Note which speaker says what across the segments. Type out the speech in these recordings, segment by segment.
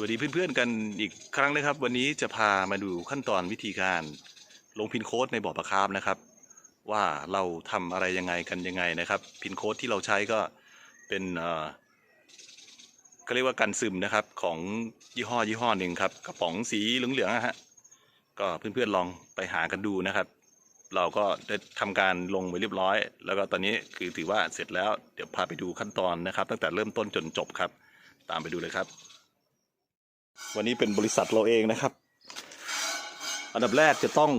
Speaker 1: วัสดีเพื่อนๆกันอีกครั้งนะครับ วันนี้จะพามาดูขั้นตอนวิธีการ ลงพินโค้ดในบ่อปลาคาร์ฟนะครับ ว่าเราทำอะไรยังไงกันยังไงนะครับ พินโค้ดที่เราใช้ก็เป็นเอ่อก็เรียกว่ากันซึมนะครับของยี่ห้อยี่ห้อหนึ่งครับกระป๋องสีเหลืองๆนะฮะก็เพื่อนๆลองไปหากันดูนะครับ เราก็ได้ทำการลงไปเรียบร้อย แล้วก็ตอนนี้คือถือว่าเสร็จแล้วเดี๋ยวพาไปดูขั้นตอนนะครับ ตั้งแต่เริ่มต้นจนจบครับ ตามไปดูเลยครับ วันนี้เป็นบริษัทเราเองนะครับ อันดับแรกจะต้อง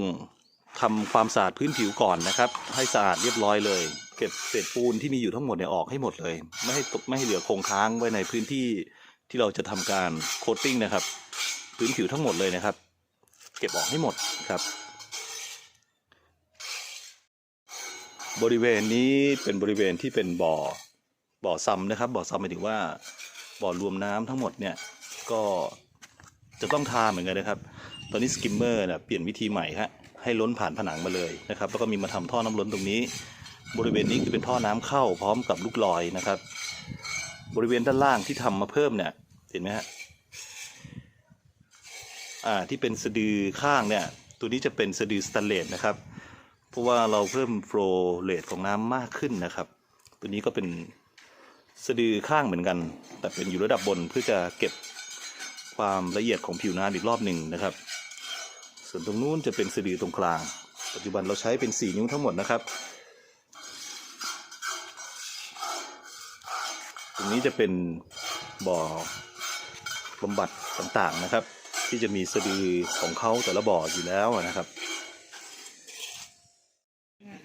Speaker 1: ทำความสะอาดพื้นผิวก่อนนะครับ ให้สะอาดเรียบร้อยเลย เก็บเศษปูนที่มีอยู่ทั้งหมดเนี่ยออกให้หมดเลย ไม่ให้ตกไม่ให้เหลือคงค้างไว้ในพื้นที่ที่เราจะทำการโคตติ้งนะครับ พื้นผิวทั้งหมดเลยนะครับ เก็บออกให้หมดครับบริเวณนี้เป็นบริเวณที่เป็นบ่อบ่อซัมนะครับ บ่อซัมหมายถึงว่าบ่อรวมน้ำทั้งหมดเนี่ยก็ จะต้องทาเหมือนกันนะครับ ตอนนี้สกิมเมอร์เนี่ยเปลี่ยนวิธีใหม่ฮะให้ล้นผ่านผนังมาเลยนะครับ แล้วก็มีมาทำท่อน้ำล้นตรงนี้ บริเวณนี้คือเป็นท่อน้ำเข้าพร้อมกับลูกลอยนะครับ บริเวณด้านล่างที่ทำมาเพิ่มเนี่ยเห็นไหมฮะอ่าที่เป็นสะดือข้างเนี่ยตัวนี้จะเป็นสะดือสแตนเลสนะครับ เพราะว่าเราเพิ่มโฟลเรทของน้ำมากขึ้นนะครับ ตัวนี้ก็เป็นสะดือข้างเหมือนกัน แต่เป็นอยู่ระดับบนเพื่อจะเก็บ ความละเอียดของผิวน้ำอีกรอบหนึ่งนะครับ ส่วนตรงนู้นจะเป็นสะดือตรงกลาง ปัจจุบันเราใช้เป็น 4 นิ้วทั้งหมดนะครับ ตรงนี้จะเป็นบ่อบำบัดต่างๆนะครับ ที่จะมีสะดือของเขาแต่ละบ่ออยู่แล้วนะครับ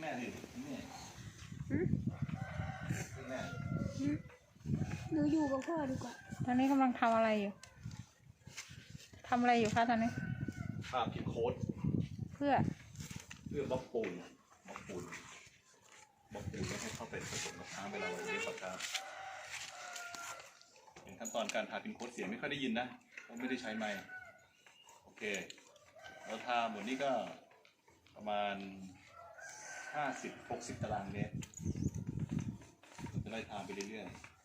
Speaker 1: แม่ดิแม่
Speaker 2: หนูอยู่กับพ่อดีกว่า
Speaker 3: ตอนนี้กำลังทำอะไรอยู่ ทำอะไรอยู่คะตอนนี้
Speaker 1: ภาพพิมพ์โค้ด
Speaker 3: เพื่อ
Speaker 1: เพื่อบล็อกปูนบล็อกปูนบล็อกปูนแล้วให้เข้าไปผสมกับน้ำเวลาเราเลี้ยงปลาครับเป็นขั้นตอนการทาพิมพ์โค้ดเสียงไม่ค่อยได้ยินนะเพราะไม่ได้ใช้ไมค์โอเคเราทาหมดนี้ก็ประมาณห้าสิบหกสิบตารางเมตรเราจะไล่ทาไปเรื่อยๆ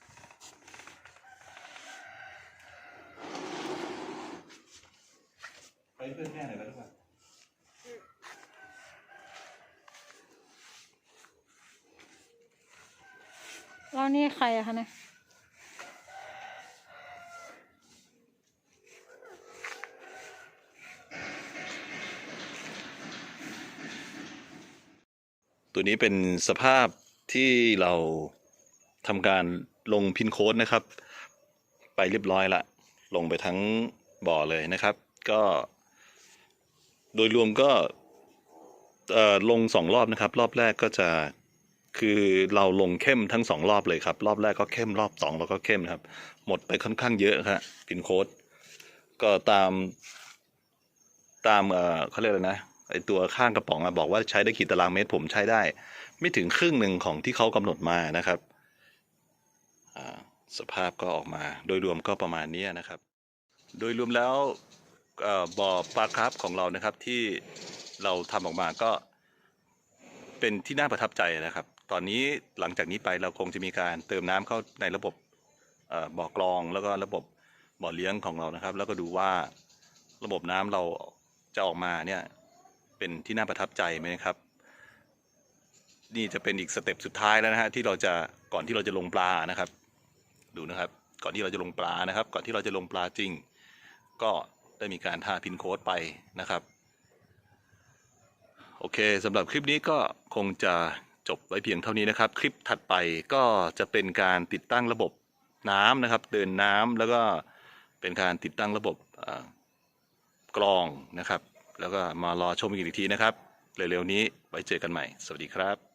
Speaker 1: ไปเพื่อนแม่หน่อยไปทุกคน
Speaker 3: แล้วนี่ใครอะคะเนี่ย
Speaker 1: ตัวนี้เป็นสภาพที่เราทำการลงพินโค้ดนะครับ ไปเรียบร้อยละ ลงไปทั้งบ่อเลยนะครับ ก็ โดยรวมก็ลงสองรอบนะครับ รอบแรกก็จะคือเราลงเข้มทั้งสองรอบเลยครับ รอบแรกก็เข้มรอบสองเราก็เข้มนะครับ หมดไปค่อนข้างเยอะครับพินโค้ดก็ตาม ตามเออเขาเรียกอะไรนะไอตัวข้างกระป๋องอะบอกว่าใช้ได้กี่ตารางเมตรผมใช้ได้ ไม่ถึงครึ่งหนึ่งของที่เขากำหนดมานะครับสภาพก็ออกมา โดยรวมก็ประมาณนี้นะครับ โดยรวมแล้ว บ่อปลาคร์ฟของเรานะครับที่เราทำออกมาก็เป็นที่น่าประทับใจนะครับ ตอนนี้หลังจากนี้ไปเราคงจะมีการเติมน้ำเข้าในระบบบ่อกรองแล้วก็ระบบบ่อเลี้ยงของเรานะครับ แล้วก็ดูว่าระบบน้ำเราจะออกมาเนี่ยเป็นที่น่าประทับใจไหมครับ นี่จะเป็นอีกสเต็ปสุดท้ายแล้วนะฮะที่เราจะก่อนที่เราจะลงปลานะครับ ดูนะครับ ก่อนที่เราจะลงปลานะครับ ก่อนที่เราจะลงปลาจริง ก็ ได้มีการทาพินโค้ดไปนะครับ โอเคสำหรับคลิปนี้ก็คงจะจบไว้เพียงเท่านี้นะครับ คลิปถัดไปก็จะเป็นการติดตั้งระบบน้ำนะครับ เดินน้ำแล้วก็เป็นการติดตั้งระบบกรองนะครับ แล้วก็มารอชมอีกทีนะครับ เร็วๆนี้ไว้เจอกันใหม่ สวัสดีครับ